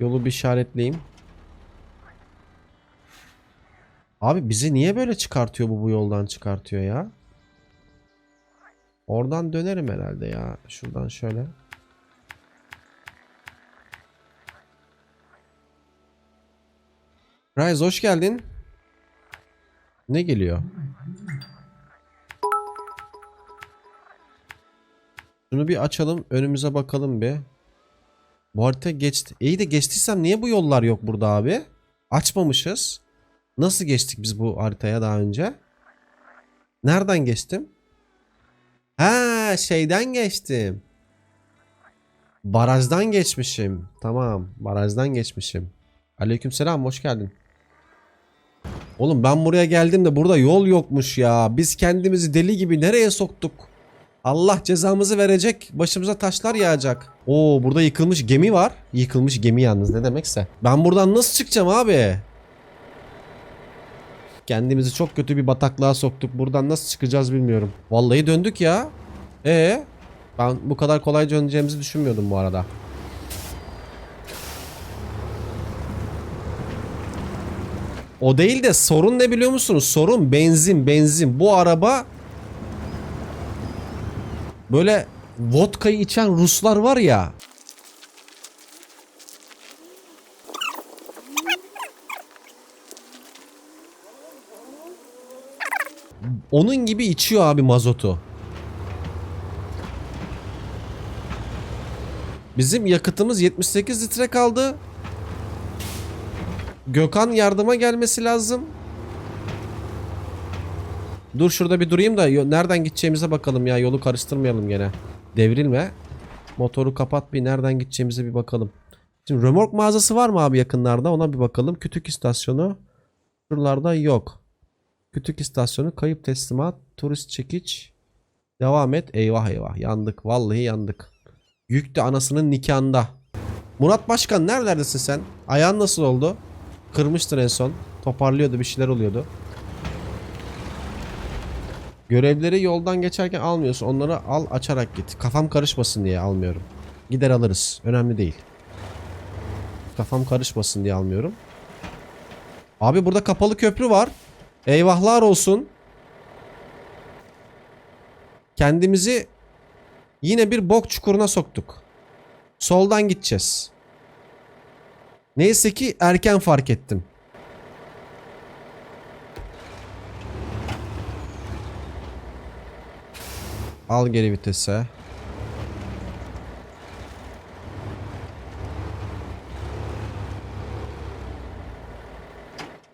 Yolu bir işaretleyeyim. Abi bizi niye böyle çıkartıyor bu bu yoldan çıkartıyor ya? Oradan dönerim herhalde ya. Şuradan şöyle. Rise hoş geldin. Ne geliyor? Şunu bir açalım. Önümüze bakalım bir. Bu harita geçti. İyi de geçtiysem niye bu yollar yok burada abi? Açmamışız. Nasıl geçtik biz bu haritaya daha önce? Nereden geçtim? Ha şeyden geçtim. Barajdan geçmişim. Tamam. Barajdan geçmişim. Aleykümselam hoş geldin. Oğlum ben buraya geldim de burada yol yokmuş ya. Biz kendimizi deli gibi nereye soktuk? Allah cezamızı verecek. Başımıza taşlar yağacak. Oo burada yıkılmış gemi var. Yıkılmış gemi yalnız ne demekse. Ben buradan nasıl çıkacağım abi? Kendimizi çok kötü bir bataklığa soktuk. Buradan nasıl çıkacağız bilmiyorum. Vallahi döndük ya. E ben bu kadar kolay döneceğimizi düşünmüyordum bu arada. O değil de sorun ne biliyor musunuz? Sorun benzin benzin. Bu araba böyle vodkayı içen Ruslar var ya. Onun gibi içiyor abi mazotu. Bizim yakıtımız 78 litre kaldı. Gökhan yardıma gelmesi lazım. Dur şurada bir durayım da nereden gideceğimize bakalım ya. Yolu karıştırmayalım gene. Devrilme. Motoru kapat bir nereden gideceğimize bir bakalım. Şimdi römork mağazası var mı abi yakınlarda? Ona bir bakalım. Kütük istasyonu. Şuralarda yok. Kütük istasyonu, kayıp teslimat, turist çekiç. Devam et. Eyvah eyvah. Yandık. Vallahi yandık. Yük de anasının nikahında. Murat Başkan nerelerdesin sen? Ayağın nasıl oldu? Kırmıştır en son. Toparlıyordu bir şeyler oluyordu. Görevleri yoldan geçerken almıyorsun. Onları al açarak git. Kafam karışmasın diye almıyorum. Gider alırız. Önemli değil. Kafam karışmasın diye almıyorum. Abi burada kapalı köprü var. Eyvahlar olsun. Kendimizi yine bir bok çukuruna soktuk. Soldan gideceğiz. Neyse ki erken fark ettim. Al geri vitese.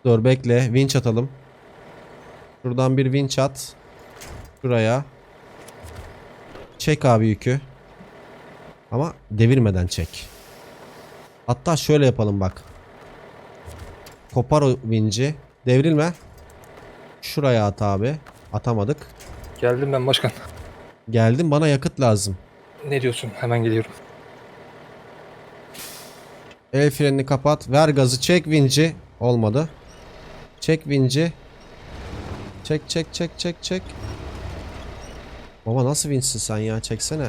Dur bekle. Winch atalım. Şuradan bir winch at. Şuraya. Çek abi yükü. Ama devirmeden çek. Hatta şöyle yapalım bak. Kopar o vinci. Devrilme. Şuraya at abi. Atamadık. Geldim ben başkan. Geldim bana yakıt lazım. Ne diyorsun? Hemen geliyorum. El frenini kapat. Ver gazı. Çek vinci. Olmadı. Çek vinci. Çek çek çek çek çek. Baba nasıl vinçsin sen ya? Çeksene.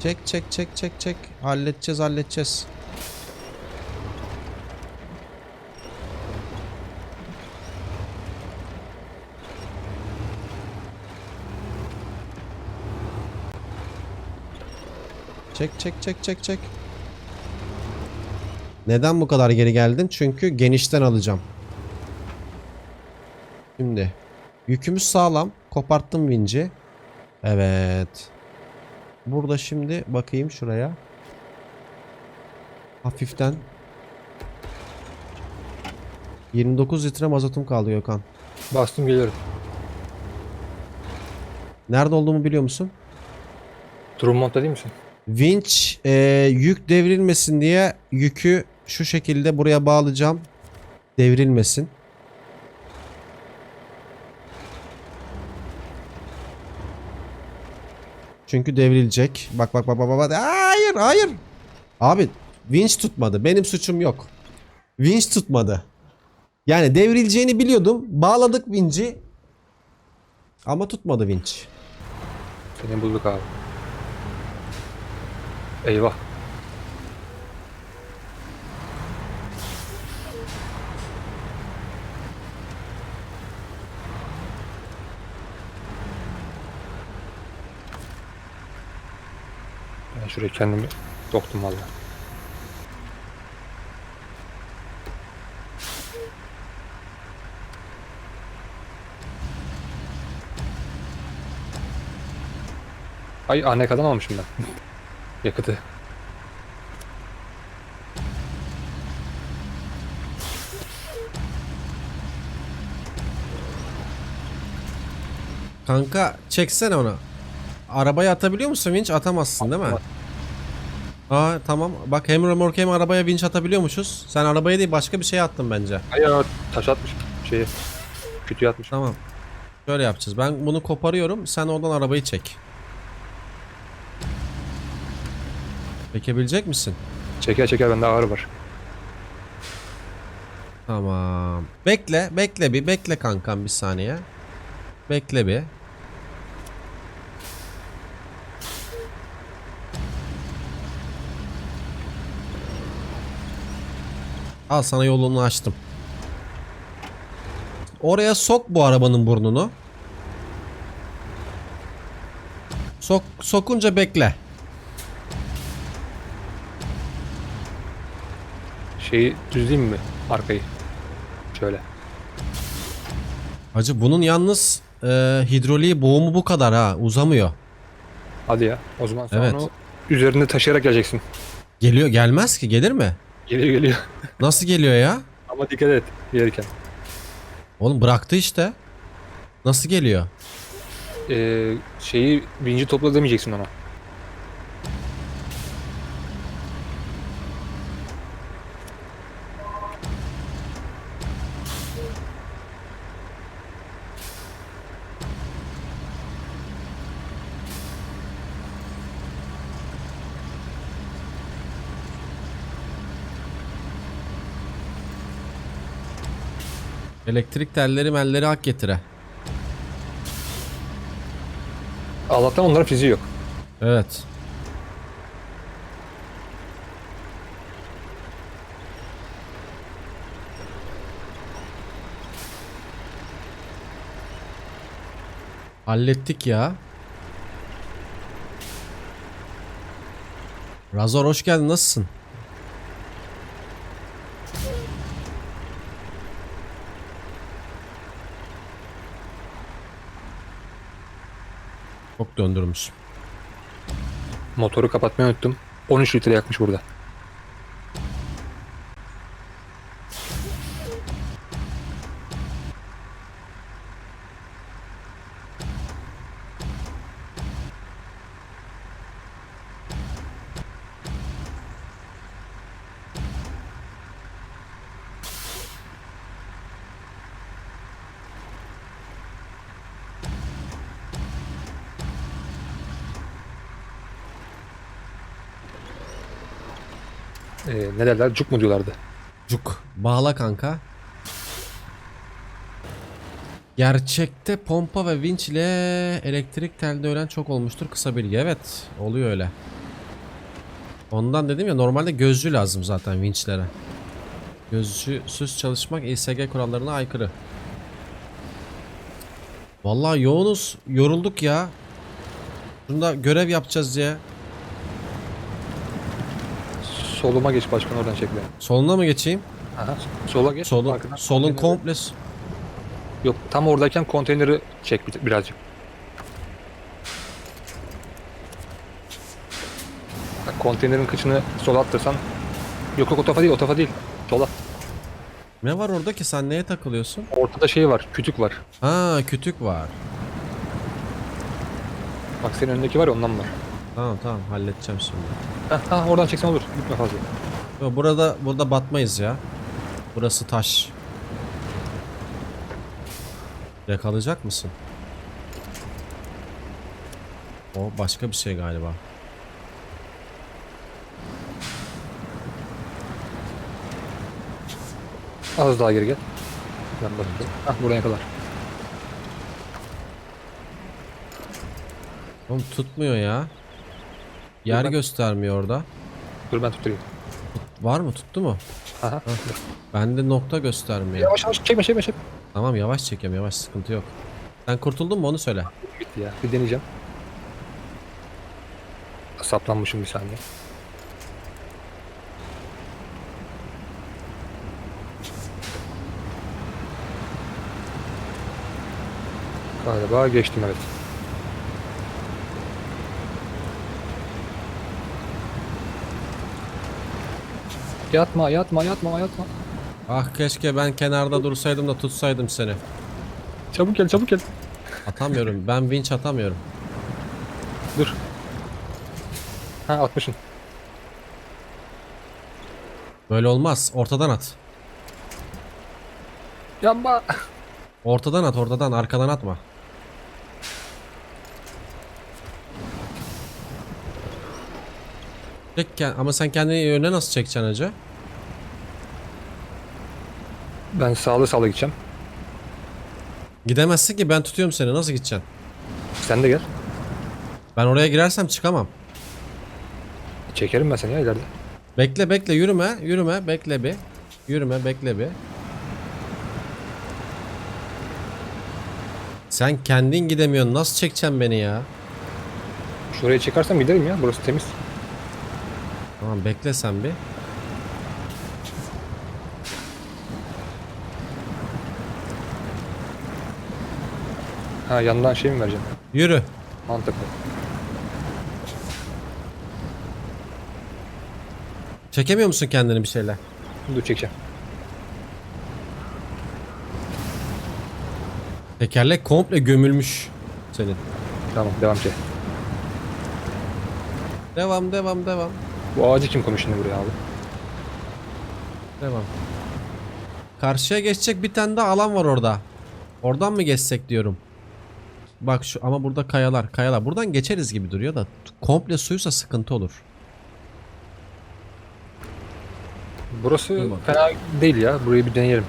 Çek çek çek çek çek. Halledeceğiz halledeceğiz. Çek çek çek çek çek. Neden bu kadar geri geldin? Çünkü genişten alacağım. Şimdi yükümüz sağlam. Koparttım vinci. Evet. Burada şimdi bakayım şuraya. Hafiften 29 litre mazotum kaldı Gökhan. Bastım geliyorum. Nerede olduğumu biliyor musun? Drummond'da değil misin? Winch e, yük devrilmesin diye yükü şu şekilde buraya bağlayacağım. Devrilmesin. Çünkü devrilecek. Bak bak bak bak bak. Hayır hayır. Abi winch tutmadı. Benim suçum yok. Winch tutmadı. Yani devrileceğini biliyordum. Bağladık winch'i. Ama tutmadı winch. Seni bulduk abi. Eyvah. Ben şuraya kendimi soktum vallahi. Ay ah, anne kadın almışım ben. Yakıtı. Kanka çeksene onu. Arabaya atabiliyor musun vinç? Atamazsın değil mi? Aa tamam. Bak hem remork hem arabaya vinç atabiliyormuşuz. Sen arabaya değil başka bir şeye attın bence. Ay ya taş atmış. Şeyi. Kütüğü atmış. Tamam. Şöyle yapacağız. Ben bunu koparıyorum. Sen oradan arabayı çek. Çekebilecek misin? Çeker çeker bende ağrı var. Tamam. Bekle, bekle bir, bekle kankam bir saniye. Bekle bir. Al sana yolunu açtım. Oraya sok bu arabanın burnunu. Sok sokunca bekle. Şeyi düzleyeyim mi arkayı? Şöyle. Hacı bunun yalnız e, hidroliği boğumu bu kadar ha uzamıyor. Hadi ya. O zaman sen Evet. onu üzerinde taşıyarak geleceksin. Geliyor gelmez ki gelir mi? Geliyor geliyor. Nasıl geliyor ya? Ama dikkat et gelirken. Oğlum bıraktı işte. Nasıl geliyor? Ee, şeyi vinci topla demeyeceksin ona. Elektrik telleri melleri hak getire. Allah'tan onların fiziği yok. Evet. Hallettik ya. Razor hoş geldin. Nasılsın? Çok döndürmüş. Motoru kapatmayı unuttum. 13 litre yakmış burada. Ee, derler? Cuk mu diyorlardı? Cuk. Bağla kanka. Gerçekte pompa ve vinç ile elektrik telde ölen çok olmuştur. Kısa bilgi. Evet. Oluyor öyle. Ondan dedim ya normalde gözcü lazım zaten vinçlere. Gözcüsüz çalışmak İSG kurallarına aykırı. Vallahi yoğunuz. Yorulduk ya. Şunda görev yapacağız diye. Soluma geç başkan oradan çek beni. Soluna mı geçeyim? Aha, sola geç. Solun, arkadan solun konteyneri- komple Yok tam oradayken konteyneri çek bir- birazcık. Bak, konteynerin kıçını sola attırsan. Yok yok o tarafa değil o tarafa değil. Sola. Ne var orada ki sen neye takılıyorsun? Ortada şey var kütük var. Ha kütük var. Bak senin önündeki var ya ondan var. Tamam tamam halledeceğim şimdi. Heh, ha, oradan çeksen olur. Gitme fazla. Yo, burada burada batmayız ya. Burası taş. Yakalayacak mısın? O başka bir şey galiba. Az daha geri gel. Ben bakayım. Hah buradan yakalar. Oğlum tutmuyor ya. Yer bak. göstermiyor orada. Dur ben tutturayım. Var mı tuttu mu? Aha. Bende nokta göstermiyor. Yavaş yavaş çekme çekme çekme. Tamam yavaş çekiyorum yavaş sıkıntı yok. Sen kurtuldun mu onu söyle. Bitti ya. Bir deneyeceğim. saplanmışım bir saniye. Galiba geçtim evet. Yatma yatma yatma yatma. Ah keşke ben kenarda dursaydım da tutsaydım seni. Çabuk gel çabuk gel. Atamıyorum. ben winch atamıyorum. Dur. Ha atmışsın. Böyle olmaz. Ortadan at. Yapma. Ortadan at ortadan arkadan atma. Çek ama sen kendini önüne nasıl çekeceksin acı? Ben sağlı sağlı gideceğim. Gidemezsin ki ben tutuyorum seni nasıl gideceksin? Sen de gel. Ben oraya girersem çıkamam. Çekerim ben seni ya ileride. Bekle bekle yürüme yürüme bekle bir. Yürüme bekle bir. Sen kendin gidemiyorsun nasıl çekeceksin beni ya? Şuraya çekersem giderim ya. Burası temiz. Tamam bekle sen bir. Ha yandan şey mi vereceğim? Yürü. Mantıklı. Çekemiyor musun kendini bir şeyler? Dur çekeceğim. Tekerlek komple gömülmüş senin. Tamam devam ki. Devam devam devam. Bu ağacı kim koymuş şimdi buraya abi? Devam. Karşıya geçecek bir tane daha alan var orada. Oradan mı geçsek diyorum. Bak şu ama burada kayalar kayalar. Buradan geçeriz gibi duruyor da komple suysa sıkıntı olur. Burası bakalım. fena değil ya. Burayı bir deneyelim.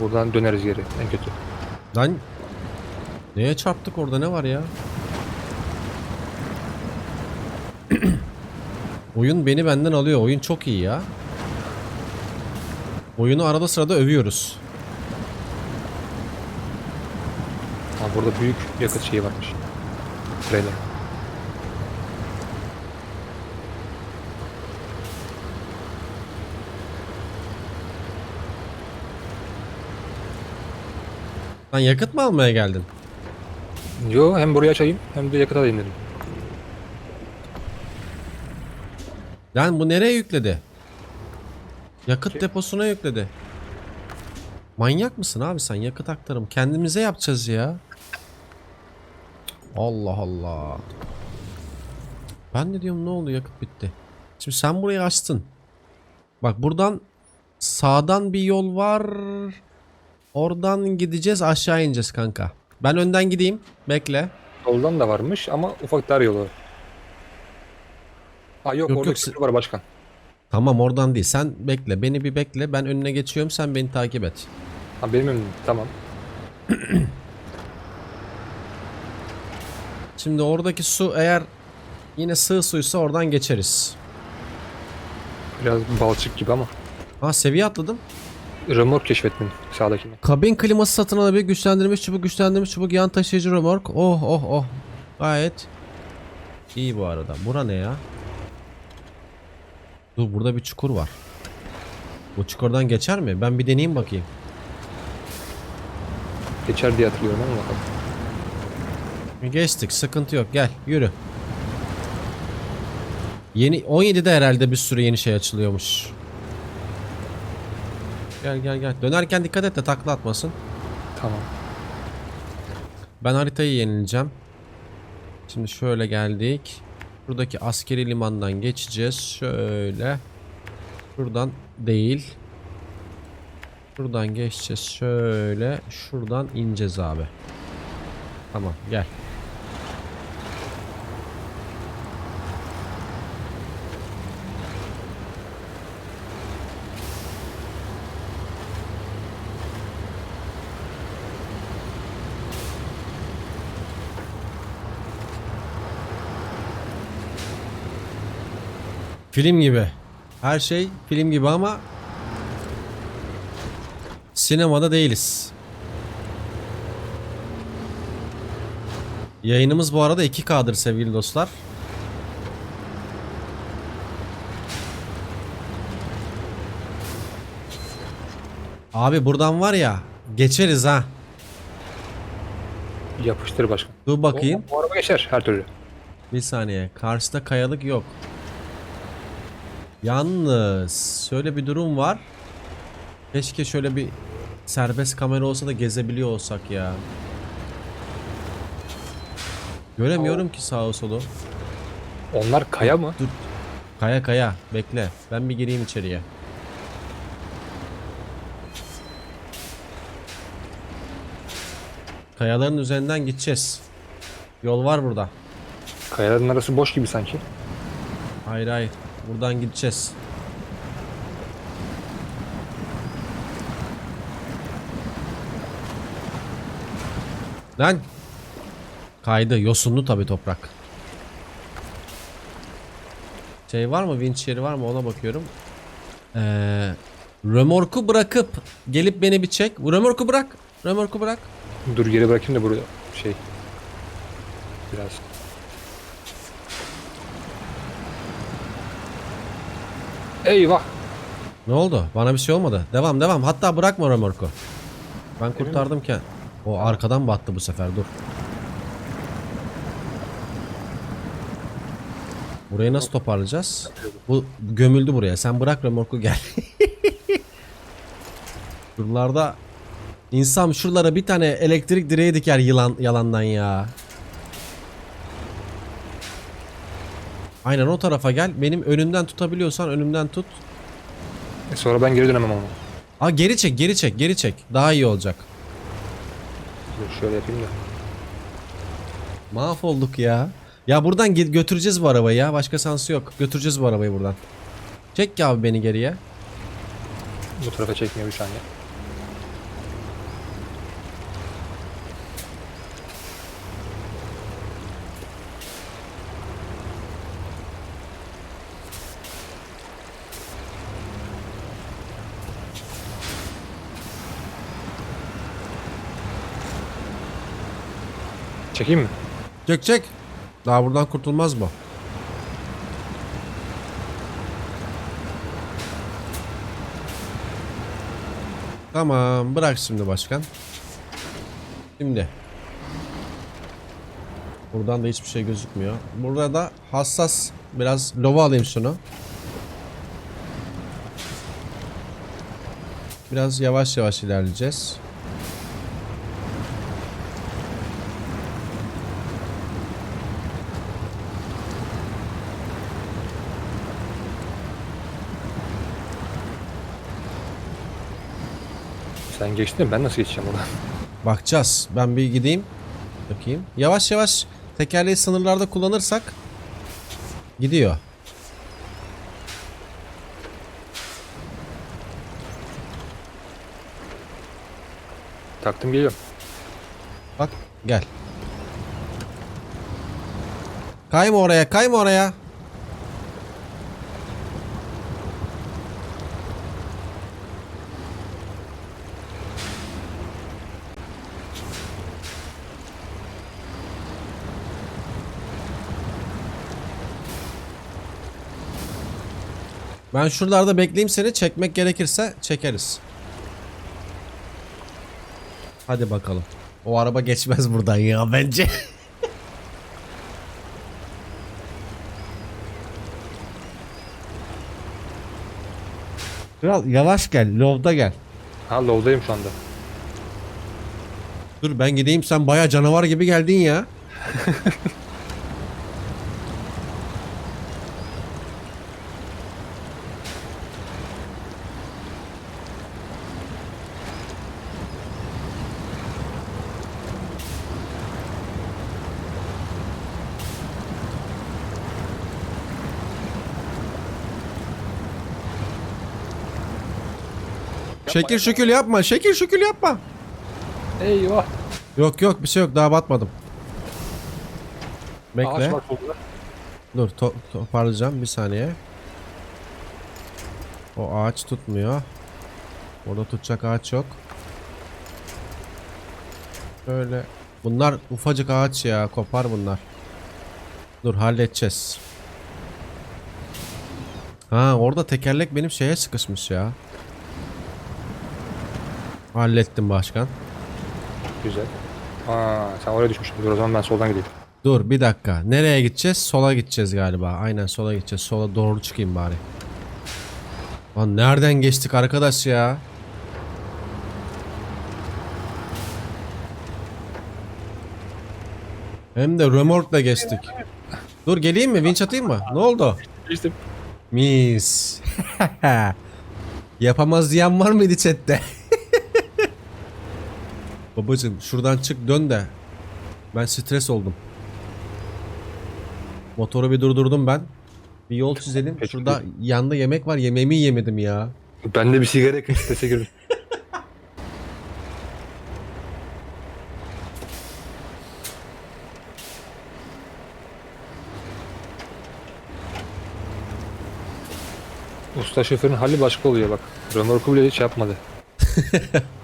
Buradan döneriz geri en kötü. Lan neye çarptık orada ne var ya? Oyun beni benden alıyor. Oyun çok iyi ya. Oyunu arada sırada övüyoruz. Ha burada büyük yakıt şeyi varmış. Trailer. Lan yakıt mı almaya geldin? Yo hem buraya açayım hem de yakıt alayım dedim. Lan bu nereye yükledi? Yakıt deposuna yükledi. Manyak mısın abi sen yakıt aktarım kendimize yapacağız ya. Allah Allah. Ben de diyorum ne oldu yakıt bitti. Şimdi sen burayı açtın. Bak buradan sağdan bir yol var. Oradan gideceğiz aşağı ineceğiz kanka. Ben önden gideyim. Bekle. Soldan da varmış ama ufak dar yolu. Ha yok, Yok, orada yok, var başkan. Tamam oradan değil. Sen bekle. Beni bir bekle. Ben önüne geçiyorum. Sen beni takip et. Ha benim önüm tamam. Şimdi oradaki su eğer yine sığ suysa oradan geçeriz. Biraz balçık gibi ama. Ha seviye atladım. Römork keşfettim sağdakini. Kabin kliması satın alabilir. Güçlendirilmiş çubuk, güçlendirilmiş çubuk, yan taşıyıcı römork. Oh oh oh. Gayet iyi bu arada. Bura ne ya? Dur burada bir çukur var. Bu çukurdan geçer mi? Ben bir deneyeyim bakayım. Geçer diye hatırlıyorum ama bakalım. Geçtik sıkıntı yok gel yürü. Yeni 17'de herhalde bir sürü yeni şey açılıyormuş. Gel gel gel. Dönerken dikkat et de takla atmasın. Tamam. Ben haritayı yenileceğim. Şimdi şöyle geldik. Buradaki askeri limandan geçeceğiz. Şöyle. Şuradan değil. Şuradan geçeceğiz. Şöyle. Şuradan ineceğiz abi. Tamam gel. Film gibi. Her şey film gibi ama sinemada değiliz. Yayınımız bu arada 2K'dır sevgili dostlar. Abi buradan var ya geçeriz ha. Yapıştır başkan. Dur bakayım. Bu, bu araba geçer her türlü. Bir saniye. Karşıda kayalık yok. Yalnız şöyle bir durum var. Keşke şöyle bir serbest kamera olsa da gezebiliyor olsak ya. Göremiyorum ki sağa solu. Onlar kaya mı? Dur. Kaya kaya. Bekle. Ben bir gireyim içeriye. Kayaların üzerinden gideceğiz. Yol var burada. Kayaların arası boş gibi sanki. Hayır hayır. Buradan gideceğiz. Lan. Kaydı. Yosunlu tabi toprak. Şey var mı? Vinç yeri var mı? Ona bakıyorum. Ee, römorku bırakıp gelip beni bir çek. Römorku bırak. Römorku bırak. Dur geri bırakayım da burada şey. Biraz. Eyvah. Ne oldu? Bana bir şey olmadı. Devam devam. Hatta bırakma römorku. Ben kurtardım ki. O arkadan battı bu sefer. Dur. Burayı nasıl toparlayacağız? Bu gömüldü buraya. Sen bırak römorku gel. Şuralarda insan şuralara bir tane elektrik direği diker yılan yalandan ya. Aynen o tarafa gel. Benim önümden tutabiliyorsan önümden tut. E sonra ben geri dönemem ama. Aa geri çek, geri çek, geri çek. Daha iyi olacak. Dur şöyle yapayım da. Mahvolduk ya. Ya buradan götüreceğiz bu arabayı ya. Başka sansı yok. Götüreceğiz bu arabayı buradan. Çek ya abi beni geriye. Bu tarafa çekmiyor bir saniye. Çekeyim mi? Çek çek. Daha buradan kurtulmaz bu. Tamam bırak şimdi başkan. Şimdi. Buradan da hiçbir şey gözükmüyor. Burada da hassas biraz lova alayım şunu. Biraz yavaş yavaş ilerleyeceğiz. Sen geçtin mi? Ben nasıl geçeceğim oradan? Bakacağız. Ben bir gideyim. Bakayım. Yavaş yavaş tekerleği sınırlarda kullanırsak gidiyor. Taktım geliyorum. Bak gel. Kayma oraya, kayma oraya. Ben şuralarda bekleyeyim seni. Çekmek gerekirse çekeriz. Hadi bakalım. O araba geçmez buradan ya bence. Kral yavaş gel. Lovda gel. Ha low'dayım şu anda. Dur ben gideyim sen baya canavar gibi geldin ya. Şekil şükül yapma. Şekil şükül yapma. Eyvah. Yok yok bir şey yok daha batmadım. Bekle. Ağaç var solda. Dur to- toparlayacağım bir saniye. O ağaç tutmuyor. Orada tutacak ağaç yok. Böyle. Bunlar ufacık ağaç ya kopar bunlar. Dur halledeceğiz. Ha orada tekerlek benim şeye sıkışmış ya. Hallettim başkan. Güzel. Aa, sen oraya düşmüşsün. Dur o zaman ben soldan gideyim. Dur bir dakika. Nereye gideceğiz? Sola gideceğiz galiba. Aynen sola gideceğiz. Sola doğru çıkayım bari. Lan nereden geçtik arkadaş ya? Hem de römorkla geçtik. Dur geleyim mi? Vinç atayım mı? Ne oldu? İşte Mis. Yapamaz diyen var mıydı chatte? Babacım şuradan çık dön de. Ben stres oldum. Motoru bir durdurdum ben. Bir yol çizelim. Peki. Şurada yanda yemek var. Yemeğimi yemedim ya. ben de bir sigara yakayım. Strese girdim. Usta şoförün hali başka oluyor bak. Römorku bile hiç yapmadı.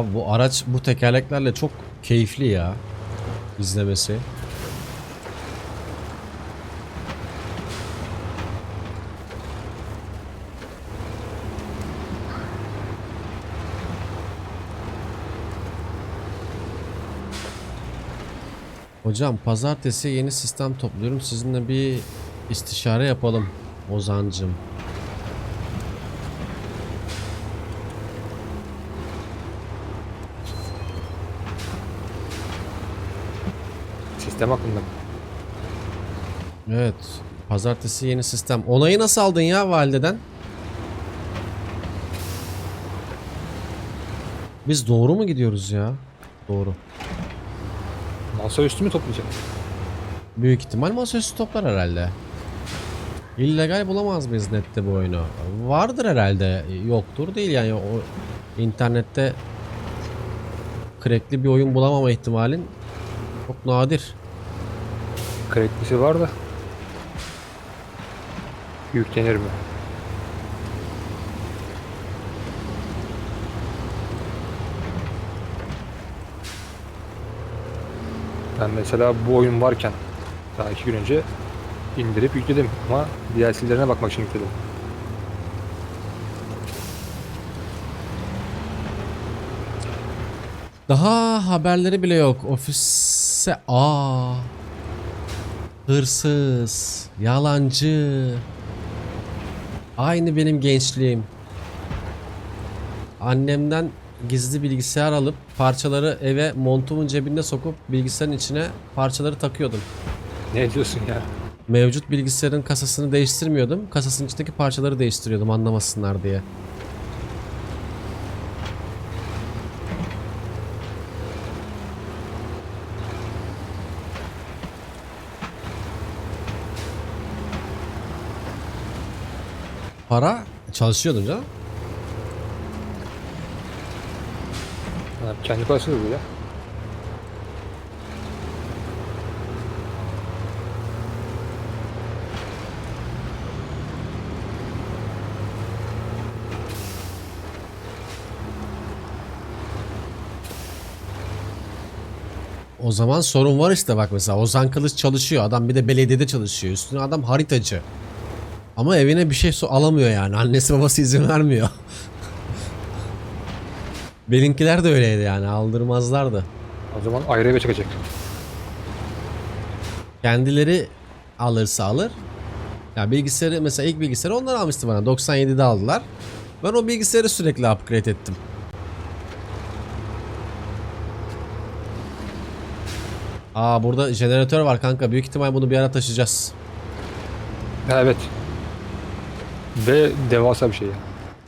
Abi bu araç bu tekerleklerle çok keyifli ya. izlemesi. Hocam pazartesi yeni sistem topluyorum. Sizinle bir istişare yapalım Ozancım. Sistem hakkında. Evet. Pazartesi yeni sistem. Onayı nasıl aldın ya valideden? Biz doğru mu gidiyoruz ya? Doğru. Masa üstü mü toplayacak? Büyük ihtimal masaüstü toplar herhalde. İllegal bulamaz mıyız nette bu oyunu? Vardır herhalde. Yoktur değil yani o internette crackli bir oyun bulamama ihtimalin çok nadir. Kreditlisi var da. Yüklenir mi? Ben mesela bu oyun varken daha iki gün önce indirip yükledim ama DLC'lerine bakmak için yükledim. Daha haberleri bile yok. Ofise aa hırsız, yalancı. Aynı benim gençliğim. Annemden gizli bilgisayar alıp parçaları eve montumun cebinde sokup bilgisayarın içine parçaları takıyordum. Ne diyorsun ya? Mevcut bilgisayarın kasasını değiştirmiyordum. Kasasının içindeki parçaları değiştiriyordum anlamasınlar diye. Para çalışıyordum canım. Ha, Kendi parası bu ya. O zaman sorun var işte bak mesela Ozan Kılıç çalışıyor. Adam bir de belediyede çalışıyor. Üstüne adam haritacı. Ama evine bir şey alamıyor yani. Annesi babası izin vermiyor. Benimkiler de öyleydi yani. Aldırmazlardı. O zaman ayrı eve çıkacak. Kendileri alırsa alır. Ya bilgisayarı mesela ilk bilgisayarı onlar almıştı bana. 97'de aldılar. Ben o bilgisayarı sürekli upgrade ettim. Aa burada jeneratör var kanka. Büyük ihtimal bunu bir ara taşıyacağız. Evet. Ve devasa bir şey ya.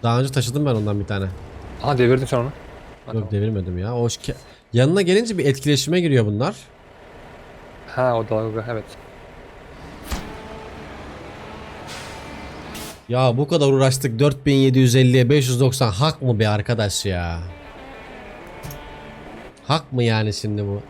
Daha önce taşıdım ben ondan bir tane. Aha devirdin sen onu. Ha, Yok tamam. devirmedim ya. O şike- yanına gelince bir etkileşime giriyor bunlar. Ha o dalga evet. Ya bu kadar uğraştık 4750'ye 590 hak mı be arkadaş ya? Hak mı yani şimdi bu?